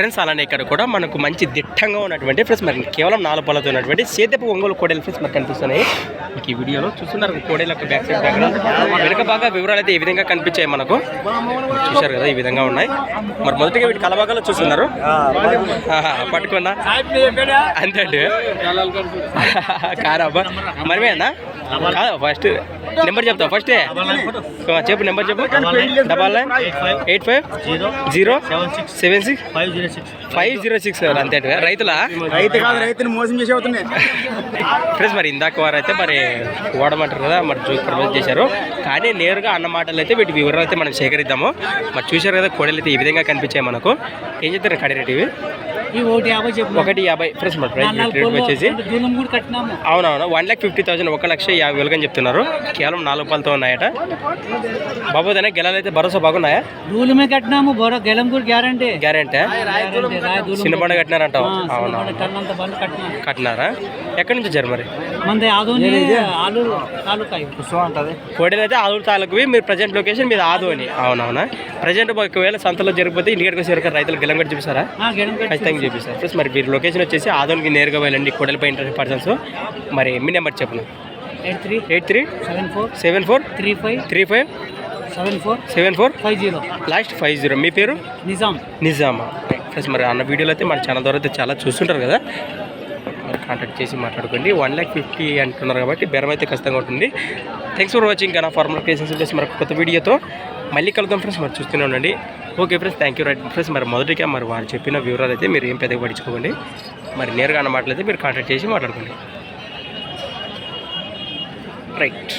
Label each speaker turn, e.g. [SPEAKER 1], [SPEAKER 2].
[SPEAKER 1] Friends అలానే ఇక్కడ కూడా మనకు మంచి దిట్టంగా ఉన్నటువంటి ఫ్రెండ్స్ మరి కేవలం నాలుగు పళ్ళతో ఉన్నటువంటి సేదపు ఒంగోలు కోడలు ఫ్రెండ్స్ మనకు కనిపిస్తున్నాయి. మీకు ఈ వీడియోలో చూస్తున్నారు కోడేల యొక్క బ్యాక్ సైడ్ బ్యాక్గ్రౌండ్ వెనుక బాగా వివరాలు అయితే ఈ విధంగా కనిపించాయి మనకు. చూశారు కదా ఈ విధంగా ఉన్నాయి. మరి మొదటిగా వీటి కలబాగాలో చూస్తున్నారు. పట్టుకున్నా. అంతే అండి. కారాబా మరి అన్న కాదు ఫస్ట్ నెంబర్ చెప్తా ఫస్ట్ చెప్పు నెంబర్ చెప్పు. Double nine eight five zero seven six
[SPEAKER 2] five zero six
[SPEAKER 1] five zero six అంతే రైతులా?
[SPEAKER 2] రైతు కాదు రైతుని మోసం చేసి అవుతున్నాయి.
[SPEAKER 1] ఫ్రెండ్స్ మరి ఇందాక వారు అయితే మరి ఓడమంటారు కదా మరి చూ ప్రపోజ్ చేశారు. కానీ నేరుగా అన్న మాటలు అయితే వీటి వివరాలు అయితే మనం సేకరిద్దాము. మరి చూశారు కదా కోడలు అయితే ఈ విధంగా కనిపించాయి మనకు. ఏం చెప్తారు కడి రేట్ ఇవి
[SPEAKER 3] ఈ ఒకటి యాభై
[SPEAKER 1] మరి ప్రైస్ రేట్ వచ్చేసి అవునవును వన్ ల్యాక్ ఫిఫ్టీ థౌసండ్ ఒక లక్ష యాభై వేలుగా అని చెప్తున్నారు. కేవలం నాలుగు పాలతో ఉన్నాయట. బాబు దాని గెలాలు అయితే భరోసా బాగున్నాయా?
[SPEAKER 3] దూలమే కట్టినాము బొర గెలం కూడా గ్యారంటీ.
[SPEAKER 1] గ్యారెంటీ. చిన్న బండ అవునా
[SPEAKER 3] బండ్ కట్టినాము
[SPEAKER 1] కట్టినారా? ఎక్కడి నుంచి వచ్చారు మరి?
[SPEAKER 3] మంది ఆదోని ఆలూరు తాలూకా
[SPEAKER 1] కోడలు అయితే మీరు ప్రజెంట్ లొకేషన్ మీద ఆదు అని అవునవునా? ప్రజెంట్ ఒకవేళ సంతలో జరిగిపోతే ఇంటికి వచ్చి రైతులు గెలం కూడా చూపిస్తారా?
[SPEAKER 3] ఆ,
[SPEAKER 1] ఖచ్చితంగా చూపిస్తారు ప్లస్ మరి మీరు లొకేషన్ వచ్చేసి ఆదోనికి నేరుగా వెళ్ళండి కోడలపై ఇంటర్ పర్సన్స్ మరి మీ నెంబర్ చెప్పను?
[SPEAKER 3] Eight three
[SPEAKER 1] eight three
[SPEAKER 3] seven four
[SPEAKER 1] seven four
[SPEAKER 3] three five
[SPEAKER 1] three five
[SPEAKER 3] seven four
[SPEAKER 1] seven four
[SPEAKER 3] five zero.
[SPEAKER 1] Last five zero. మీ పేరు?
[SPEAKER 3] నిజాం.
[SPEAKER 1] నిజామా ప్లస్ మరి అన్న వీడియోలో అయితే మన ఛానల్ ద్వారా అయితే చాలా చూస్తుంటారు కదా. మరి కాంటాక్ట్ చేసి మాట్లాడుకోండి. వన్ ల్యాక్ ఫిఫ్టీ అంటున్నారు కాబట్టి బెరం అయితే ఖచ్చితంగా ఉంటుంది. థ్యాంక్స్ ఫర్ వాచింగ్ నా ఫార్మల్ కేసెస్ ప్లస్ మరి కొత్త వీడియోతో మళ్ళీ కలుద్దాం ఫ్రెండ్స్ మరి చూస్తూనే ఉండండి. Okay friends thank you right friends మరి మొదటిగా మరి వారు చెప్పిన వివరాలు అయితే మీరు ఏం పెద్దగా పట్టించుకోండి మరి నేరుగా అన్న అయితే మీరు కాంటాక్ట్ చేసి మాట్లాడుకోండి. రైట్